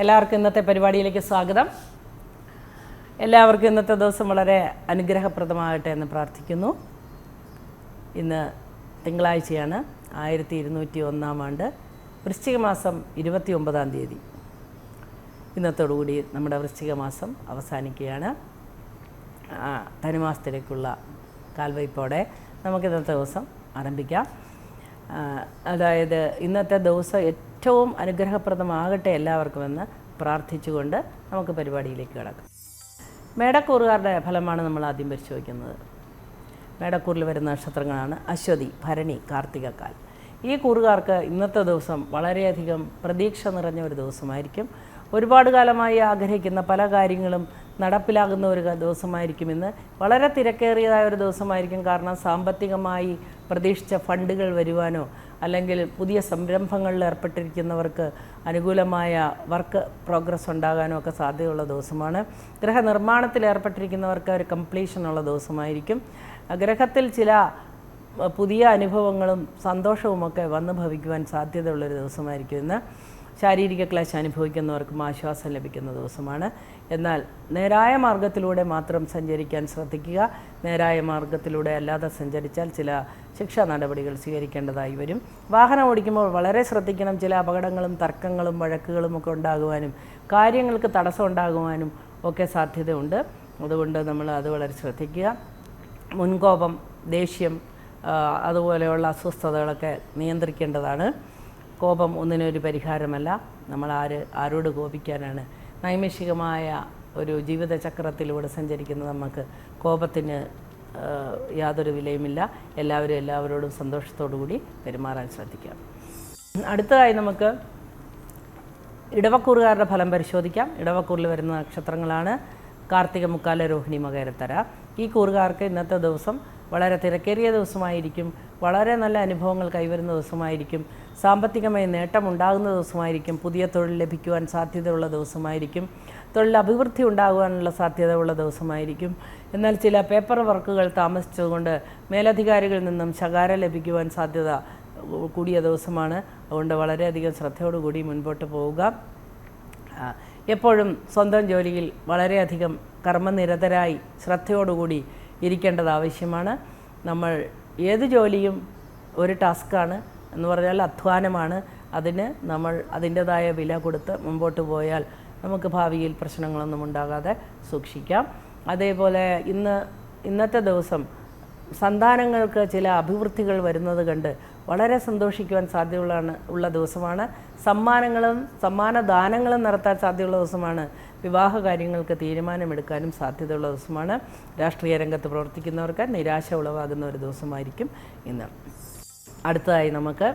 എല്ലാവർക്കും ഇന്നത്തെ പരിപാടിയിലേക്ക് സ്വാഗതം. എല്ലാവർക്കും ഇന്നത്തെ ദിവസം വളരെ അനുഗ്രഹപ്രദമാകട്ടെ എന്ന് പ്രാർത്ഥിക്കുന്നു. ഇന്ന് തിങ്കളാഴ്ചയാണ് ആയിരത്തി ഇരുന്നൂറ്റി ഒന്നാം ആണ്ട് വൃശ്ചിക മാസം ഇരുപത്തി ഒമ്പതാം തീയതി. ഇന്നത്തോടുകൂടി നമ്മുടെ വൃശ്ചിക മാസം അവസാനിക്കുകയാണ്. തനുമാസത്തിലേക്കുള്ള കാൽവയ്പോടെ നമുക്ക് ഇന്നത്തെ ദിവസം ആരംഭിക്കാം. അതായത് ഇന്നത്തെ ദിവസം ഏറ്റവും അനുഗ്രഹപ്രദമാകട്ടെ എല്ലാവർക്കുമെന്ന് പ്രാർത്ഥിച്ചുകൊണ്ട് നമുക്ക് പരിപാടിയിലേക്ക് കിടക്കാം. മേടക്കൂറുകാരുടെ ഫലമാണ് നമ്മൾ ആദ്യം പരിശോധിക്കുന്നത്. മേടക്കൂറിൽ വരുന്ന നക്ഷത്രങ്ങളാണ് അശ്വതി ഭരണി കാർത്തികക്കാൽ ഈ കൂറുകാർക്ക് ഇന്നത്തെ ദിവസം വളരെയധികം പ്രതീക്ഷ നിറഞ്ഞ ഒരു ദിവസമായിരിക്കും. ഒരുപാട് കാലമായി ആഗ്രഹിക്കുന്ന പല കാര്യങ്ങളും നടപ്പിലാകുന്ന ഒരു ദിവസമായിരിക്കും ഇന്ന്. വളരെ തിരക്കേറിയതായ ഒരു ദിവസമായിരിക്കും. കാരണം സാമ്പത്തികമായി പ്രതീക്ഷിച്ച ഫണ്ടുകൾ വരുവാനോ അല്ലെങ്കിൽ പുതിയ സംരംഭങ്ങളിൽ ഏർപ്പെട്ടിരിക്കുന്നവർക്ക് അനുകൂലമായ വർക്ക് പ്രോഗ്രസ് ഉണ്ടാകാനും ഒക്കെ സാധ്യതയുള്ള ദിവസമാണ്. ഗൃഹനിർമ്മാണത്തിൽ ഏർപ്പെട്ടിരിക്കുന്നവർക്ക് ഒരു കംപ്ലീഷൻ ഉള്ള ദിവസമായിരിക്കും. ഗ്രഹത്തിൽ ചില പുതിയ അനുഭവങ്ങളും സന്തോഷവുമൊക്കെ വന്നു ഭവിക്കുവാൻ സാധ്യതയുള്ളൊരു ദിവസമായിരിക്കും ഇന്ന്. ശാരീരിക ക്ലേശം അനുഭവിക്കുന്നവർക്കും ആശ്വാസം ലഭിക്കുന്ന ദിവസമാണ്. എന്നാൽ നേരായ മാർഗത്തിലൂടെ മാത്രം സഞ്ചരിക്കാൻ ശ്രദ്ധിക്കുക. നേരായ മാർഗത്തിലൂടെ അല്ലാതെ സഞ്ചരിച്ചാൽ ചില ശിക്ഷാ നടപടികൾ സ്വീകരിക്കേണ്ടതായി വരും. വാഹനം ഓടിക്കുമ്പോൾ വളരെ ശ്രദ്ധിക്കണം. ചില അപകടങ്ങളും തർക്കങ്ങളും വഴക്കുകളും ഒക്കെ ഉണ്ടാകുവാനും കാര്യങ്ങൾക്ക് തടസ്സം ഉണ്ടാകുവാനും ഒക്കെ സാധ്യതയുണ്ട്. അതുകൊണ്ട് നമ്മൾ അത് വളരെ ശ്രദ്ധിക്കുക. മുൻകോപം ദേഷ്യം അതുപോലെയുള്ള അസ്വസ്ഥതകളൊക്കെ നിയന്ത്രിക്കേണ്ടതാണ്. കോപം ഒന്നിനൊരു പരിഹാരമല്ല. നമ്മൾ ആര് ആരോട് കോപിക്കാനാണ് നൈമിഷികമായ ഒരു ജീവിതചക്രത്തിലൂടെ സഞ്ചരിക്കുന്ന നമുക്ക് കോപത്തിന് യാതൊരു വിലയുമില്ല. എല്ലാവരും എല്ലാവരോടും സന്തോഷത്തോടു കൂടി പെരുമാറാൻ ശ്രദ്ധിക്കാം. അടുത്തതായി നമുക്ക് ഇടവക്കൂറുകാരുടെ ഫലം പരിശോധിക്കാം. ഇടവക്കൂറിൽ വരുന്ന നക്ഷത്രങ്ങളാണ് കാർത്തിക മുക്കാല രോഹിണി മകരത്തര. ഈ കൂറുകാർക്ക് ഇന്നത്തെ ദിവസം വളരെ തിരക്കേറിയ ദിവസമായിരിക്കും വളരെ നല്ല അനുഭവങ്ങൾ കൈവരുന്ന ദിവസമായിരിക്കും സാമ്പത്തികമായി നേട്ടമുണ്ടാകുന്ന ദിവസമായിരിക്കും പുതിയ തൊഴിൽ ലഭിക്കുവാൻ സാധ്യതയുള്ള ദിവസമായിരിക്കും തൊഴിൽ അഭിവൃദ്ധി ഉണ്ടാകുവാനുള്ള സാധ്യതയുള്ള ദിവസമായിരിക്കും. എന്നാൽ ചില പേപ്പർ വർക്കുകൾ താമസിച്ചതുകൊണ്ട് മേലധികാരികളിൽ നിന്നും ശകാരം ലഭിക്കുവാൻ സാധ്യത കൂടിയ ദിവസമാണ്. അതുകൊണ്ട് വളരെയധികം ശ്രദ്ധയോടുകൂടി മുൻപോട്ട് പോവുക. എപ്പോഴും സ്വന്തം ജോലിയിൽ വളരെയധികം കർമ്മനിരതരായി ശ്രദ്ധയോടുകൂടി ഇരിക്കേണ്ടത് ആവശ്യമാണ്. നമ്മൾ ഏത് ജോലിയും ഒരു ടാസ്ക്കാണ് എന്ന് പറഞ്ഞാൽ അധ്വാനമാണ്. അതിന് നമ്മൾ അതിന്റെതായ വില കൊടുത്ത് മുമ്പോട്ട് പോയാൽ നമുക്ക് ഭാവിയിൽ പ്രശ്നങ്ങളൊന്നും ഉണ്ടാകാതെ സൂക്ഷിക്കാം. അതേപോലെ ഇന്ന് ഇന്നത്തെ ദിവസം സന്താനങ്ങൾക്ക് ചില അഭിവൃദ്ധികൾ വരുന്നത് കണ്ട് വളരെ സന്തോഷിക്കുവാൻ സാധ്യതയുള്ളതാണ് ഉള്ള ദിവസമാണ്. സമ്മാനങ്ങളും സമ്മാനദാനങ്ങളും നടത്താൻ സാധ്യതയുള്ള ദിവസമാണ്. വിവാഹ കാര്യങ്ങൾക്ക് തീരുമാനമെടുക്കാനും സാധ്യതയുള്ള ദിവസമാണ്. രാഷ്ട്രീയ രംഗത്ത് പ്രവർത്തിക്കുന്നവർക്ക് നിരാശ ഉളവാകുന്ന ഒരു ദിവസമായിരിക്കും ഇന്ന്. അടുത്തതായി നമുക്ക്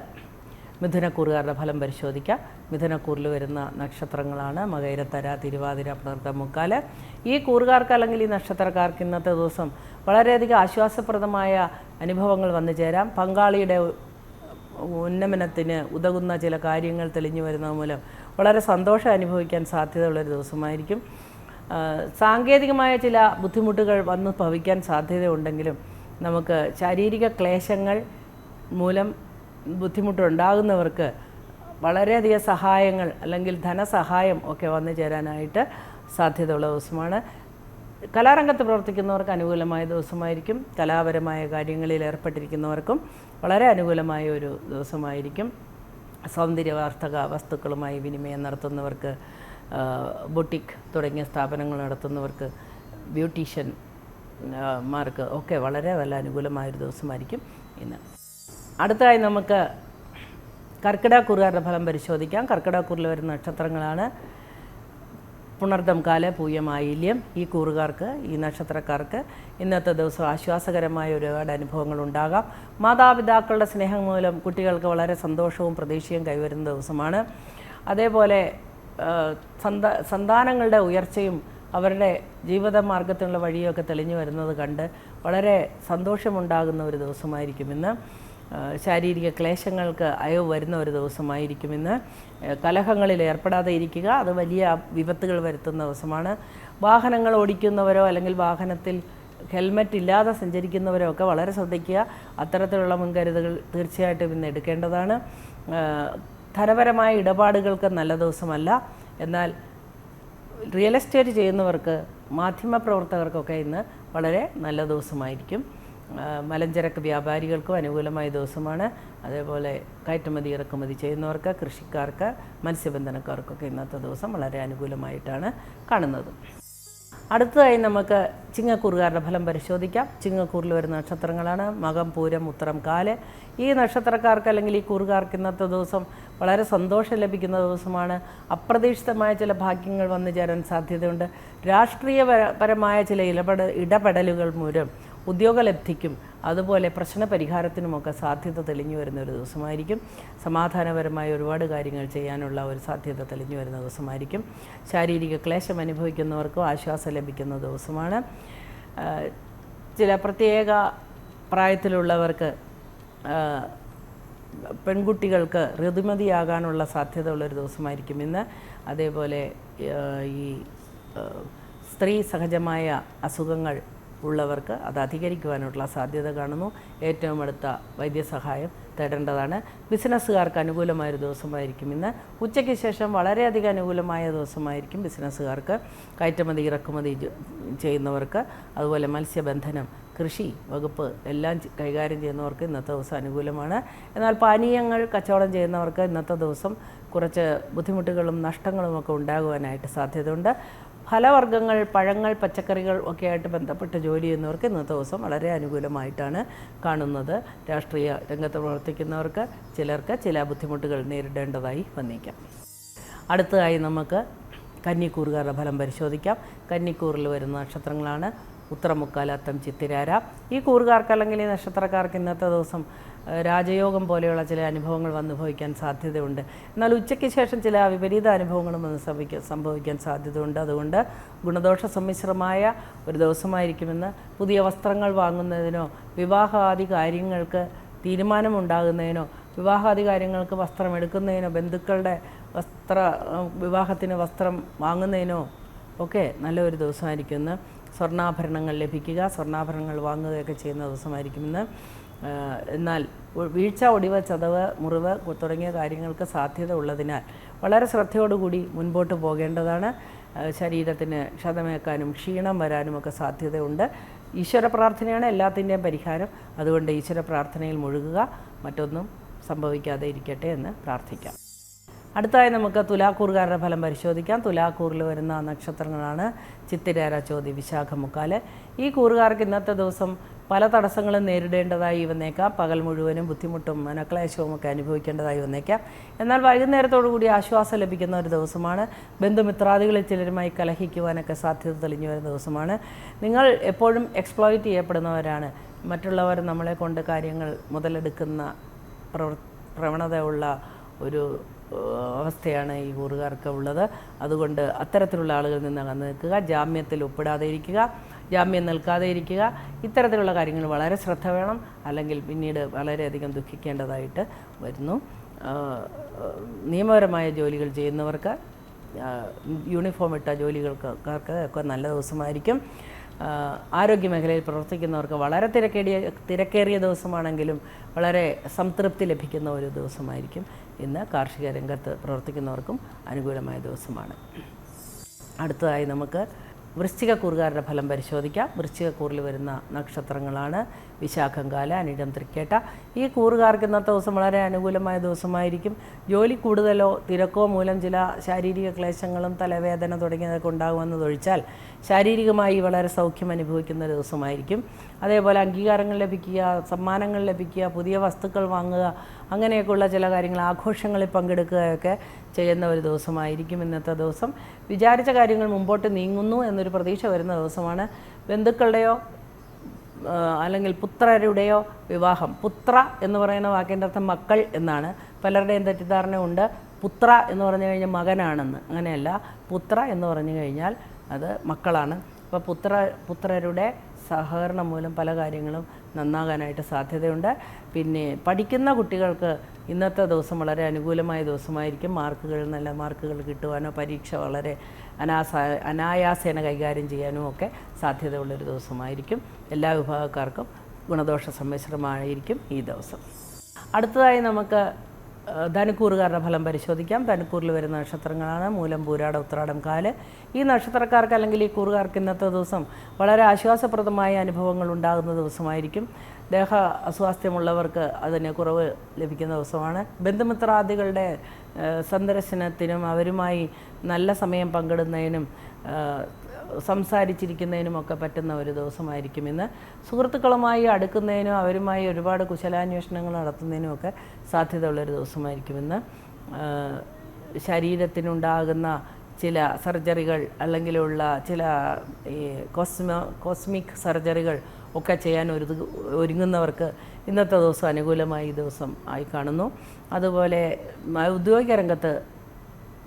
മിഥുനക്കൂറുകാരുടെ ഫലം പരിശോധിക്കാം. മിഥുനക്കൂറിൽ വരുന്ന നക്ഷത്രങ്ങളാണ് മകൈരത്തര തിരുവാതിര പുണർത്ത മുക്കാൽ. ഈ കൂറുകാർക്ക് അല്ലെങ്കിൽ ഈ നക്ഷത്രക്കാർക്ക് ഇന്നത്തെ ദിവസം വളരെയധികം ആശ്വാസപ്രദമായ അനുഭവങ്ങൾ വന്നു ചേരാം. പങ്കാളിയുടെ ഉന്നമനത്തിന് ഉതകുന്ന ചില കാര്യങ്ങൾ തെളിഞ്ഞു വരുന്നത് മൂലം വളരെ സന്തോഷം അനുഭവിക്കാൻ സാധ്യതയുള്ളൊരു ദിവസമായിരിക്കും. സാങ്കേതികമായ ചില ബുദ്ധിമുട്ടുകൾ വന്ന് ഭവിക്കാൻ സാധ്യതയുണ്ടെങ്കിലും നമുക്ക് ശാരീരിക ക്ലേശങ്ങൾ മൂലം ബുദ്ധിമുട്ടുണ്ടാകുന്നവർക്ക് വളരെയധികം സഹായങ്ങൾ അല്ലെങ്കിൽ ധനസഹായം ഒക്കെ വന്നു ചേരാനായിട്ട് സാധ്യതയുള്ള ദിവസമാണ്. കലാരംഗത്ത് പ്രവർത്തിക്കുന്നവർക്ക് അനുകൂലമായ ദിവസമായിരിക്കും. കലാപരമായ കാര്യങ്ങളിൽ ഏർപ്പെട്ടിരിക്കുന്നവർക്കും വളരെ അനുകൂലമായ ഒരു ദിവസമായിരിക്കും. സൗന്ദര്യവാർത്തക വസ്തുക്കളുമായി വിനിമയം നടത്തുന്നവർക്ക് ബൊട്ടിക് തുടങ്ങിയ സ്ഥാപനങ്ങൾ നടത്തുന്നവർക്ക് ബ്യൂട്ടീഷ്യൻ മാർക്ക് ഒക്കെ വളരെ നല്ല അനുകൂലമായൊരു ദിവസമായിരിക്കും ഇന്ന്. അടുത്തതായി നമുക്ക് കർക്കിടകക്കുറുകാരുടെ ഫലം പരിശോധിക്കാം. കർക്കിടകക്കുറിൽ വരുന്ന നക്ഷത്രങ്ങളാണ് പുണർദം കാല പൂയമായില്യം ഈ കൂറുകാർക്ക് ഈ നക്ഷത്രക്കാർക്ക് ഇന്നത്തെ ദിവസം ആശ്വാസകരമായ ഒരുപാട് അനുഭവങ്ങൾ ഉണ്ടാകാം. മാതാപിതാക്കളുടെ സ്നേഹം മൂലം കുട്ടികൾക്ക് വളരെ സന്തോഷവും പ്രതീക്ഷയും കൈവരുന്ന ദിവസമാണ്. അതേപോലെ സന്ത സന്താനങ്ങളുടെ ഉയർച്ചയും അവരുടെ ജീവിത മാർഗത്തിനുള്ള വഴിയൊക്കെ തെളിഞ്ഞു വരുന്നത് കണ്ട് വളരെ സന്തോഷമുണ്ടാകുന്ന ഒരു ദിവസമായിരിക്കും ഇന്ന്. ശാരീരിക ക്ലേശങ്ങൾക്ക് അയവ് വരുന്ന ഒരു ദിവസമായിരിക്കും ഇന്ന്. ആ, കലഹങ്ങളിൽ ഏർപ്പെടാതെ ഇരിക്കുക. അത് വലിയ വിപത്തുകൾ വരുത്തുന്ന ദിവസമാണ്. വാഹനങ്ങൾ ഓടിക്കുന്നവരോ അല്ലെങ്കിൽ വാഹനത്തിൽ ഹെൽമറ്റ് ഇല്ലാതെ സഞ്ചരിക്കുന്നവരോ ഒക്കെ വളരെ ശ്രദ്ധിക്കുക. അത്തരത്തിലുള്ള മുൻകരുതലുകൾ തീർച്ചയായിട്ടും ഇന്ന് എടുക്കേണ്ടതാണ്. ധനപരമായ ഇടപാടുകൾക്ക് നല്ല ദിവസമല്ല. എന്നാൽ റിയൽ എസ്റ്റേറ്റ് ചെയ്യുന്നവർക്ക് മാധ്യമപ്രവർത്തകർക്കൊക്കെ ഇന്ന് വളരെ നല്ല ദിവസമായിരിക്കും. മലഞ്ചരക്ക് വ്യാപാരികൾക്കും അനുകൂലമായ ദിവസമാണ്. അതേപോലെ കയറ്റുമതി ഇറക്കുമതി ചെയ്യുന്നവർക്ക് കൃഷിക്കാർക്ക് മത്സ്യബന്ധനക്കാർക്കൊക്കെ ഇന്നത്തെ ദിവസം വളരെ അനുകൂലമായിട്ടാണ് കാണുന്നത്. അടുത്തതായി നമുക്ക് ചിങ്ങക്കൂറുകാരുടെ ഫലം പരിശോധിക്കാം. ചിങ്ങക്കൂറിൽ വരുന്ന നക്ഷത്രങ്ങളാണ്. മകം പൂരം ഉത്തരം കാൽ. ഈ നക്ഷത്രക്കാർക്ക് അല്ലെങ്കിൽ ഈ കൂറുകാർക്ക് ഇന്നത്തെ ദിവസം വളരെ സന്തോഷം ലഭിക്കുന്ന ദിവസമാണ്. അപ്രതീക്ഷിതമായ ചില ഭാഗ്യങ്ങൾ വന്നു ചേരാൻ സാധ്യതയുണ്ട്. രാഷ്ട്രീയപരമായ ചില ഇടപെട ഇടപെടലുകൾ മൂലം ഉദ്യോഗലബ്ധിക്കും അതുപോലെ പ്രശ്ന പരിഹാരത്തിനുമൊക്കെ സാധ്യത തെളിഞ്ഞു വരുന്ന ഒരു ദിവസമായിരിക്കും. സമാധാനപരമായ ഒരുപാട് കാര്യങ്ങൾ ചെയ്യാനുള്ള ഒരു സാധ്യത തെളിഞ്ഞു വരുന്ന ദിവസമായിരിക്കും. ശാരീരിക ക്ലേശം അനുഭവിക്കുന്നവർക്കും ആശ്വാസം ലഭിക്കുന്ന ദിവസമാണ്. ചില പ്രത്യേക പ്രായത്തിലുള്ളവർക്ക് പെൺകുട്ടികൾക്ക് ഋതുമതിയാകാനുള്ള സാധ്യത സാധ്യതയുള്ളൊരു ദിവസമായിരിക്കും ഇന്ന്. അതേപോലെ ഈ സ്ത്രീ സഹജമായ അസുഖങ്ങൾ ഉള്ളവർക്ക് അത് അധികരിക്കുവാനുള്ള സാധ്യത കാണുന്നു. ഏറ്റവും അടുത്ത വൈദ്യസഹായം തേടേണ്ടതാണ്. ബിസിനസ്സുകാർക്ക് അനുകൂലമായൊരു ദിവസമായിരിക്കും ഇന്ന്. ഉച്ചയ്ക്ക് ശേഷം വളരെയധികം അനുകൂലമായ ദിവസമായിരിക്കും ബിസിനസ്സുകാർക്ക്. കയറ്റുമതി ഇറക്കുമതി ചെയ്യുന്നവർക്ക് അതുപോലെ മത്സ്യബന്ധനം കൃഷി വകുപ്പ് എല്ലാം കൈകാര്യം ചെയ്യുന്നവർക്ക് ഇന്നത്തെ ദിവസം അനുകൂലമാണ്. എന്നാൽ പാനീയങ്ങൾ കച്ചവടം ചെയ്യുന്നവർക്ക് ഇന്നത്തെ ദിവസം കുറച്ച് ബുദ്ധിമുട്ടുകളും നഷ്ടങ്ങളും ഒക്കെ ഉണ്ടാകുവാനായിട്ട് സാധ്യതയുണ്ട്. ഫലവർഗങ്ങൾ പഴങ്ങൾ പച്ചക്കറികൾ ഒക്കെ ആയിട്ട് ബന്ധപ്പെട്ട് ജോലി ചെയ്യുന്നവർക്ക് ഇന്നത്തെ ദിവസം വളരെ അനുകൂലമായിട്ടാണ് കാണുന്നത്. രാഷ്ട്രീയ രംഗത്ത് പ്രവർത്തിക്കുന്നവർക്ക് ചിലർക്ക് ചില ബുദ്ധിമുട്ടുകൾ നേരിടേണ്ടതായി വന്നേക്കാം. അടുത്തതായി നമുക്ക് കന്നിക്കൂറുകാരുടെ ഫലം പരിശോധിക്കാം. കന്നിക്കൂറിൽ വരുന്ന നക്ഷത്രങ്ങളാണ് ഉത്തരമുക്കാലത്തം ചിത്തിരാര. ഈ കൂറുകാർക്ക് അല്ലെങ്കിൽ ഈ നക്ഷത്രക്കാർക്ക് ഇന്നത്തെ ദിവസം രാജയോഗം പോലെയുള്ള ചില അനുഭവങ്ങൾ വന്നുഭവിക്കാൻ സാധ്യതയുണ്ട്. എന്നാൽ ഉച്ചയ്ക്ക് ശേഷം ചില വിപരീത അനുഭവങ്ങളും വന്ന് സംഭവിക്കാൻ സംഭവിക്കാൻ സാധ്യതയുണ്ട്. അതുകൊണ്ട് ഗുണദോഷ സമ്മിശ്രമായ ഒരു ദിവസമായിരിക്കുമെന്ന് പുതിയ വസ്ത്രങ്ങൾ വാങ്ങുന്നതിനോ വിവാഹാദി കാര്യങ്ങൾക്ക് തീരുമാനമുണ്ടാകുന്നതിനോ വിവാഹാദി കാര്യങ്ങൾക്ക് വസ്ത്രം എടുക്കുന്നതിനോ ബന്ധുക്കളുടെ വസ്ത്ര വിവാഹത്തിന് വസ്ത്രം വാങ്ങുന്നതിനോ ഒക്കെ നല്ലൊരു ദിവസമായിരിക്കുമെന്ന് സ്വർണാഭരണങ്ങൾ ലഭിക്കുക സ്വർണാഭരണങ്ങൾ വാങ്ങുകയൊക്കെ ചെയ്യുന്ന ദിവസമായിരിക്കുമെന്ന് എന്നാൽ വീഴ്ച ഒടിവ് ചതവ് മുറിവ് തുടങ്ങിയ കാര്യങ്ങൾക്ക് സാധ്യത ഉള്ളതിനാൽ വളരെ ശ്രദ്ധയോടുകൂടി മുൻപോട്ട് പോകേണ്ടതാണ്. ശരീരത്തിന് ക്ഷതമേക്കാനും ക്ഷീണം വരാനും ഒക്കെ സാധ്യതയുണ്ട്. ഈശ്വര പ്രാർത്ഥനയാണ് എല്ലാത്തിന്റെയും പരിഹാരം. അതുകൊണ്ട് ഈശ്വര പ്രാർത്ഥനയിൽ മുഴുകുക. മറ്റൊന്നും സംഭവിക്കാതെ ഇരിക്കട്ടെ എന്ന് പ്രാർത്ഥിക്കാം. അടുത്തായി നമുക്ക് തുലാക്കൂറുകാരുടെ ഫലം പരിശോധിക്കാം. തുലാക്കൂറിൽ വരുന്ന നക്ഷത്രങ്ങളാണ് ചിത്തിരേര ചോതി വിശാഖമുക്കാൽ ഈ കൂറുകാർക്ക് ഇന്നത്തെ ദിവസം പല തടസ്സങ്ങളും നേരിടേണ്ടതായി വന്നേക്കാം. പകൽ മുഴുവനും ബുദ്ധിമുട്ടും മനക്ലേശവും ഒക്കെ അനുഭവിക്കേണ്ടതായി വന്നേക്കാം. എന്നാൽ വൈകുന്നേരത്തോടു കൂടി ആശ്വാസം ലഭിക്കുന്ന ഒരു ദിവസമാണ്. ബന്ധുമിത്രാദികളിൽ ചിലരുമായി കലഹിക്കുവാനൊക്കെ സാധ്യത തെളിഞ്ഞു വരുന്ന ദിവസമാണ്. നിങ്ങൾ എപ്പോഴും എക്സ്പ്ലോയിറ്റ് ചെയ്യപ്പെടുന്നവരാണ്. മറ്റുള്ളവർ നമ്മളെ കൊണ്ട് കാര്യങ്ങൾ മുതലെടുക്കുന്ന പ്രവണതയുള്ള ഒരു അവസ്ഥയാണ് ഈ കൂറുകാർക്ക് ഉള്ളത് അതുകൊണ്ട് അത്തരത്തിലുള്ള ആളുകളിൽ നിന്ന് അകന്ന് നിൽക്കുക. ജാമ്യത്തിൽ ഒപ്പിടാതെ ഇരിക്കുക. ജാമ്യം നിൽക്കാതെ ഇരിക്കുക. ഇത്തരത്തിലുള്ള കാര്യങ്ങൾ വളരെ ശ്രദ്ധ വേണം. അല്ലെങ്കിൽ പിന്നീട് വളരെയധികം ദുഃഖിക്കേണ്ടതായിട്ട് വരുന്നു. നിയമപരമായ ജോലികൾ ചെയ്യുന്നവർക്ക് യൂണിഫോം ഇട്ട ജോലികൾക്കാർക്ക് ഒക്കെ നല്ല ദിവസമായിരിക്കും. ആരോഗ്യ മേഖലയിൽ പ്രവർത്തിക്കുന്നവർക്ക് വളരെ തിരക്കേടിയ തിരക്കേറിയ ദിവസമാണെങ്കിലും വളരെ സംതൃപ്തി ലഭിക്കുന്ന ഒരു ദിവസമായിരിക്കും. ഇന്ന് കാർഷിക രംഗത്ത് പ്രവർത്തിക്കുന്നവർക്കും അനുകൂലമായ ദിവസമാണ്. അടുത്തതായി നമുക്ക് വൃശ്ചികക്കൂറുകാരുടെ ഫലം പരിശോധിക്കാം. വൃശ്ചികക്കൂറിൽ വരുന്ന നക്ഷത്രങ്ങളാണ് വിശാഖംകാല അനിടം തൃക്കേട്ട. ഈ കൂറുകാർക്ക് ഇന്നത്തെ ദിവസം വളരെ അനുകൂലമായ ദിവസമായിരിക്കും. ജോലി കൂടുതലോ തിരക്കോ മൂലം ചില ശാരീരിക ക്ലേശങ്ങളും തലവേദന തുടങ്ങിയതൊക്കെ ഉണ്ടാകുമെന്നതൊഴിച്ചാൽ ശാരീരികമായി വളരെ സൗഖ്യം അനുഭവിക്കുന്ന ഒരു ദിവസമായിരിക്കും. അതേപോലെ അംഗീകാരങ്ങൾ ലഭിക്കുക സമ്മാനങ്ങൾ ലഭിക്കുക പുതിയ വസ്തുക്കൾ വാങ്ങുക അങ്ങനെയൊക്കെയുള്ള ചില കാര്യങ്ങൾ ആഘോഷങ്ങളിൽ പങ്കെടുക്കുകയൊക്കെ ചെയ്യുന്ന ഒരു ദിവസമായിരിക്കും ഇന്നത്തെ ദിവസം. വിചാരിച്ച കാര്യങ്ങൾ മുമ്പോട്ട് നീങ്ങുന്നു എന്നൊരു പ്രതീക്ഷ വരുന്ന ദിവസമാണ്. ബന്ധുക്കളുടെയോ അല്ലെങ്കിൽ പുത്രരുടെയോ വിവാഹം. പുത്ര എന്ന് പറയുന്ന വാക്കിന്റെ അർത്ഥം മക്കൾ എന്നാണ്. പലരുടെയും തെറ്റിദ്ധാരണ ഉണ്ട്. പുത്ര എന്ന് പറഞ്ഞു കഴിഞ്ഞാൽ മകനാണെന്ന്. അങ്ങനെയല്ല. പുത്ര എന്ന് പറഞ്ഞു കഴിഞ്ഞാൽ അത് മക്കളാണ്. അപ്പോൾ പുത്ര പുത്രരുടെ സഹകരണം മൂലം പല കാര്യങ്ങളും നന്നാകാനായിട്ട് സാധ്യതയുണ്ട്. പിന്നെ പഠിക്കുന്ന കുട്ടികൾക്ക് ഇന്നത്തെ ദിവസം വളരെ അനുകൂലമായ ദിവസമായിരിക്കും. മാർക്കുകൾ നല്ല മാർക്കുകൾ കിട്ടുവാനോ പരീക്ഷ വളരെ അനാസ അനായാസേന കൈകാര്യം ചെയ്യാനോ ഒക്കെ സാധ്യതയുള്ളൊരു ദിവസമായിരിക്കും. എല്ലാ വിഭാഗക്കാർക്കും ഗുണദോഷ സമ്മിശ്രമായിരിക്കും ഈ ദിവസം. അടുത്തതായി നമുക്ക് ധനുക്കൂറുകാരുടെ ഫലം പരിശോധിക്കാം. ധനുക്കൂറിൽ വരുന്ന നക്ഷത്രങ്ങളാണ് മൂലം പൂരാട ഉത്രാടം കാൽ. ഈ നക്ഷത്രക്കാർക്ക് അല്ലെങ്കിൽ ഈ കൂറുകാർക്ക് ഇന്നത്തെ ദിവസം വളരെ ആശ്വാസപ്രദമായ അനുഭവങ്ങൾ ഉണ്ടാകുന്ന ദിവസമായിരിക്കും. ദേഹ അസ്വാസ്ഥ്യമുള്ളവർക്ക് അതിന് കുറവ് ലഭിക്കുന്ന ദിവസമാണ്. ബന്ധുമിത്രാദികളുടെ സന്ദർശനത്തിനും അവരുമായി നല്ല സമയം പങ്കിടുന്നതിനും സംസാരിച്ചിരിക്കുന്നതിനുമൊക്കെ പറ്റുന്ന ഒരു ദിവസമായിരിക്കും ഇന്ന്. സുഹൃത്തുക്കളുമായി അടുക്കുന്നതിനും അവരുമായി ഒരുപാട് കുശലാന്വേഷണങ്ങൾ നടത്തുന്നതിനുമൊക്കെ സാധ്യതയുള്ളൊരു ദിവസമായിരിക്കും ഇന്ന്. ശരീരത്തിനുണ്ടാകുന്ന ചില സർജറികൾ അല്ലെങ്കിലുള്ള ചില ഈ കോസ്മ കോസ്മിക് സർജറികൾ ഒക്കെ ചെയ്യാൻ ഒരു ഒരുങ്ങുന്നവർക്ക് ഇന്നത്തെ ദിവസം അനുകൂലമായി ദിവസം ആയി കാണുന്നു. അതുപോലെ ഔദ്യോഗിക രംഗത്ത്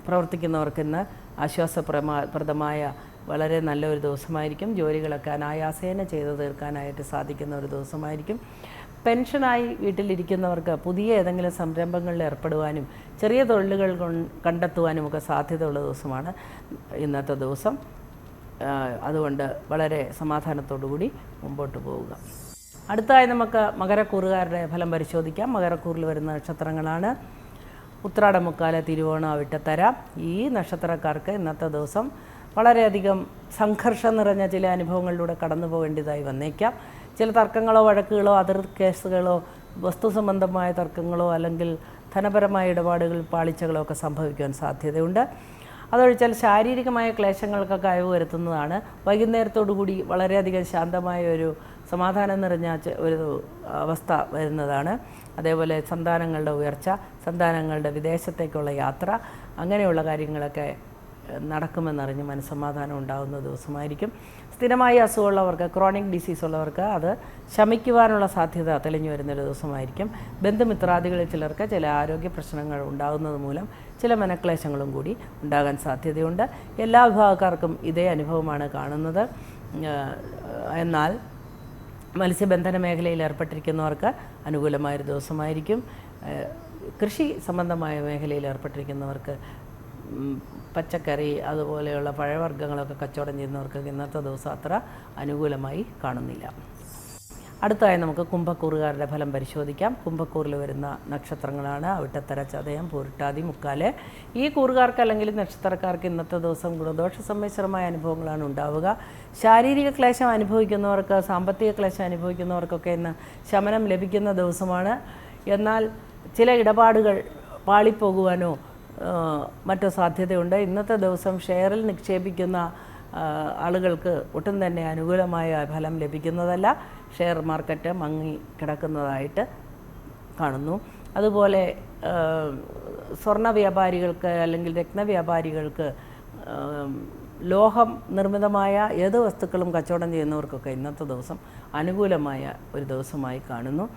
പ്രവർത്തിക്കുന്നവർക്ക് ഇന്ന് ആശ്വാസപ്രമാ വളരെ നല്ലൊരു ദിവസമായിരിക്കും. ജോലികളൊക്കെ അനായാസേന ചെയ്തു തീർക്കാനായിട്ട് സാധിക്കുന്ന ഒരു ദിവസമായിരിക്കും. പെൻഷനായി വീട്ടിലിരിക്കുന്നവർക്ക് പുതിയ ഏതെങ്കിലും സംരംഭങ്ങളിൽ ഏർപ്പെടുവാനും ചെറിയ തൊഴിലുകൾ കണ്ടെത്തുവാനും ഒക്കെ സാധ്യതയുള്ള ദിവസമാണ് ഇന്നത്തെ ദിവസം. അതുകൊണ്ട് വളരെ സമാധാനത്തോടുകൂടി മുമ്പോട്ട് പോവുക. അടുത്തായി നമുക്ക് മകരക്കൂറുകാരുടെ ഫലം പരിശോധിക്കാം. മകരക്കൂറിൽ വരുന്ന നക്ഷത്രങ്ങളാണ്. ഉത്രാടമുക്കാല തിരുവോണ വിട്ടത്തര ഈ നക്ഷത്രക്കാർക്ക് ഇന്നത്തെ ദിവസം വളരെയധികം സംഘർഷം നിറഞ്ഞ ചില അനുഭവങ്ങളിലൂടെ കടന്നു പോകേണ്ടതായി വന്നേക്കാം. ചില തർക്കങ്ങളോ വഴക്കുകളോ അതിർ കേസുകളോ വസ്തു സംബന്ധമായ തർക്കങ്ങളോ അല്ലെങ്കിൽ ധനപരമായ ഇടപാടുകൾ പാളിച്ചകളോ ഒക്കെ സംഭവിക്കുവാൻ സാധ്യതയുണ്ട്. അതൊഴിച്ചാൽ ശാരീരികമായ ക്ലേശങ്ങൾക്കൊക്കെ അയവ് വരുത്തുന്നതാണ്. വൈകുന്നേരത്തോടു കൂടി വളരെയധികം ശാന്തമായ ഒരു സമാധാനം നിറഞ്ഞ ഒരു അവസ്ഥ വരുന്നതാണ്. അതേപോലെ സന്താനങ്ങളുടെ ഉയർച്ച സന്താനങ്ങളുടെ വിദേശത്തേക്കുള്ള യാത്ര അങ്ങനെയുള്ള കാര്യങ്ങളൊക്കെ നടക്കുമെന്നറിഞ്ഞ് മനസ്സമാധാനം ഉണ്ടാകുന്ന ദിവസമായിരിക്കും. സ്ഥിരമായി അസുഖമുള്ളവർക്ക് ക്രോണിക് ഡിസീസ് ഉള്ളവർക്ക് അത് ശമിക്കുവാനുള്ള സാധ്യത തെളിഞ്ഞു വരുന്നൊരു ദിവസമായിരിക്കും. ബന്ധുമിത്രാദികളിൽ ചിലർക്ക് ചില ആരോഗ്യ പ്രശ്നങ്ങൾ ഉണ്ടാകുന്നത് മൂലം ചില മനക്ലേശങ്ങളും കൂടി ഉണ്ടാകാൻ സാധ്യതയുണ്ട്. എല്ലാ വിഭാഗക്കാർക്കും ഇതേ അനുഭവമാണ് കാണുന്നത്. എന്നാൽ മത്സ്യബന്ധന മേഖലയിൽ ഏർപ്പെട്ടിരിക്കുന്നവർക്ക് അനുകൂലമായൊരു ദിവസമായിരിക്കും. കൃഷി സംബന്ധമായ മേഖലയിൽ ഏർപ്പെട്ടിരിക്കുന്നവർക്ക് പച്ചക്കറി അതുപോലെയുള്ള പഴവർഗങ്ങളൊക്കെ കച്ചവടം ചെയ്യുന്നവർക്ക് ഇന്നത്തെ ദിവസം അത്ര അനുകൂലമായി കാണുന്നില്ല. അടുത്തായി നമുക്ക് കുംഭക്കൂറുകാരുടെ ഫലം പരിശോധിക്കാം. കുംഭക്കൂറിൽ വരുന്ന നക്ഷത്രങ്ങളാണ് അവിട്ടത്തര ചതയം പൂരിട്ടാതി മുക്കാൽ. ഈ കൂറുകാർക്ക് അല്ലെങ്കിൽ നക്ഷത്രക്കാർക്ക് ഇന്നത്തെ ദിവസം ഗുണദോഷ സമ്മിശ്രമായ അനുഭവങ്ങളാണ് ഉണ്ടാവുക. ശാരീരിക ക്ലേശം അനുഭവിക്കുന്നവർക്ക് സാമ്പത്തിക ക്ലേശം അനുഭവിക്കുന്നവർക്കൊക്കെ ഇന്ന് ശമനം ലഭിക്കുന്ന ദിവസമാണ്. എന്നാൽ ചില ഇടപാടുകൾ പാളിപ്പോകുവാനോ മറ്റോ സാധ്യതയുണ്ട്. ഇന്നത്തെ ദിവസം ഷെയറിൽ നിക്ഷേപിക്കുന്ന ആളുകൾക്ക് ഒട്ടും തന്നെ അനുകൂലമായ ഫലം ലഭിക്കുന്നതല്ല. ഷെയർ മാർക്കറ്റ് മങ്ങി കിടക്കുന്നതായിട്ട് കാണുന്നു. അതുപോലെ സ്വർണ സ്വർണ വ്യാപാരികൾക്ക് അല്ലെങ്കിൽ രത്ന വ്യാപാരികൾക്ക് ലോഹം നിർമ്മിതമായ ഏത് വസ്തുക്കളും കച്ചവടം ചെയ്യുന്നവർക്കൊക്കെ ഇന്നത്തെ ദിവസം അനുകൂലമായ ഒരു ദിവസമായി കാണുന്നു.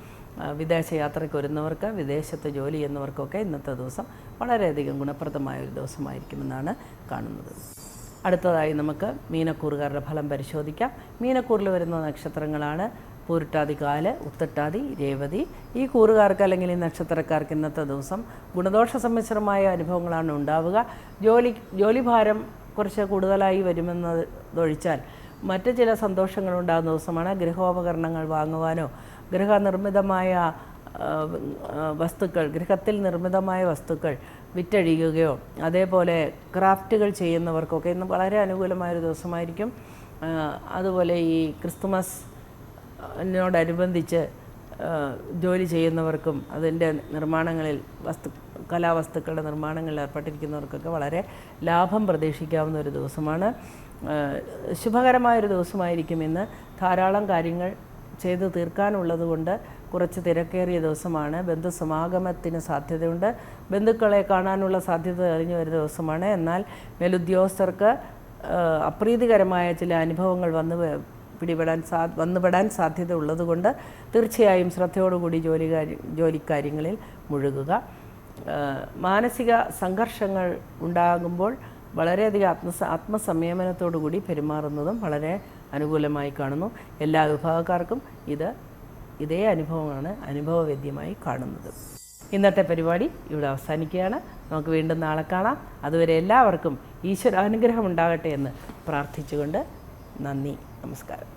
വിദേശ യാത്രയ്ക്ക് വരുന്നവർക്ക് വിദേശത്ത് ജോലി ചെയ്യുന്നവർക്കൊക്കെ ഇന്നത്തെ ദിവസം വളരെയധികം ഗുണപ്രദമായ ഒരു ദിവസമായിരിക്കുമെന്നാണ് കാണുന്നത്. അടുത്തതായി നമുക്ക് മീനക്കൂറുകാരുടെ ഫലം പരിശോധിക്കാം. മീനക്കൂറിൽ വരുന്ന നക്ഷത്രങ്ങളാണ് പൂരിട്ടാതി കാൽ ഉത്തട്ടാതി രേവതി. ഈ കൂറുകാർക്ക് അല്ലെങ്കിൽ ഈ നക്ഷത്രക്കാർക്ക് ഇന്നത്തെ ദിവസം ഗുണദോഷ സമ്മിശ്രമായ അനുഭവങ്ങളാണ് ഉണ്ടാവുക. ജോലി ജോലിഭാരം കുറച്ച് കൂടുതലായി വരുമെന്നതൊഴിച്ചാൽ മറ്റ് ചില സന്തോഷങ്ങൾ ഉണ്ടാകുന്ന ദിവസമാണ് ഗൃഹോപകരണങ്ങൾ വാങ്ങുവാനോ ഗൃഹനിർമ്മിതമായ വസ്തുക്കൾ ഗൃഹത്തിൽ നിർമ്മിതമായ വസ്തുക്കൾ വിറ്റഴിയുകയോ അതേപോലെ ക്രാഫ്റ്റുകൾ ചെയ്യുന്നവർക്കൊക്കെ ഇന്ന് വളരെ അനുകൂലമായൊരു ദിവസമായിരിക്കും. അതുപോലെ ഈ ക്രിസ്തുമസ് ോടനുബന്ധിച്ച് ജോലി ചെയ്യുന്നവർക്കും അതിന്റെ നിർമ്മാണങ്ങളിൽ വസ്തു കലാവസ്തുക്കളുടെ നിർമ്മാണങ്ങളിൽ ഏർപ്പെട്ടിരിക്കുന്നവർക്കൊക്കെ വളരെ ലാഭം പ്രതീക്ഷിക്കാവുന്ന ഒരു ദിവസമാണ്. ശുഭകരമായൊരു ദിവസമായിരിക്കും ഇന്ന്. ധാരാളം കാര്യങ്ങൾ ചെയ്തു തീർക്കാനുള്ളത് കൊണ്ട് കുറച്ച് തിരക്കേറിയ ദിവസമാണ്. ബന്ധുസമാഗമത്തിന് സാധ്യതയുണ്ട്. ബന്ധുക്കളെ കാണാനുള്ള സാധ്യത തെളിഞ്ഞു വരുന്ന ദിവസമാണ്. എന്നാൽ മേലുദ്യോഗസ്ഥർക്ക് അപ്രീതികരമായ ചില അനുഭവങ്ങൾ വന്ന് പിടിപെടാൻ സാ വന്നുപെടാൻ സാധ്യത ഉള്ളതുകൊണ്ട് തീർച്ചയായും ശ്രദ്ധയോടുകൂടി ജോലി കാര്യ ജോലിക്കാര്യങ്ങളിൽ മുഴുകുക. മാനസിക സംഘർഷങ്ങൾ ഉണ്ടാകുമ്പോൾ വളരെയധികം ആത്മസ ആത്മസംയമനത്തോടു കൂടി പെരുമാറുന്നതും വളരെ അനുകൂലമായി കാണുന്നു. എല്ലാ വിഭാഗക്കാർക്കും ഇത് ഇതേ അനുഭവമാണ് അനുഭവവേദ്യമായി കാണുന്നത്. ഇന്നത്തെ പരിപാടി ഇവിടെ അവസാനിക്കുകയാണ്. നമുക്ക് വീണ്ടും നാളെ കാണാം. അതുവരെ എല്ലാവർക്കും ഈശ്വരാനുഗ്രഹം ഉണ്ടാകട്ടെ എന്ന് പ്രാർത്ഥിച്ചുകൊണ്ട് നന്ദി നമസ്കാരം.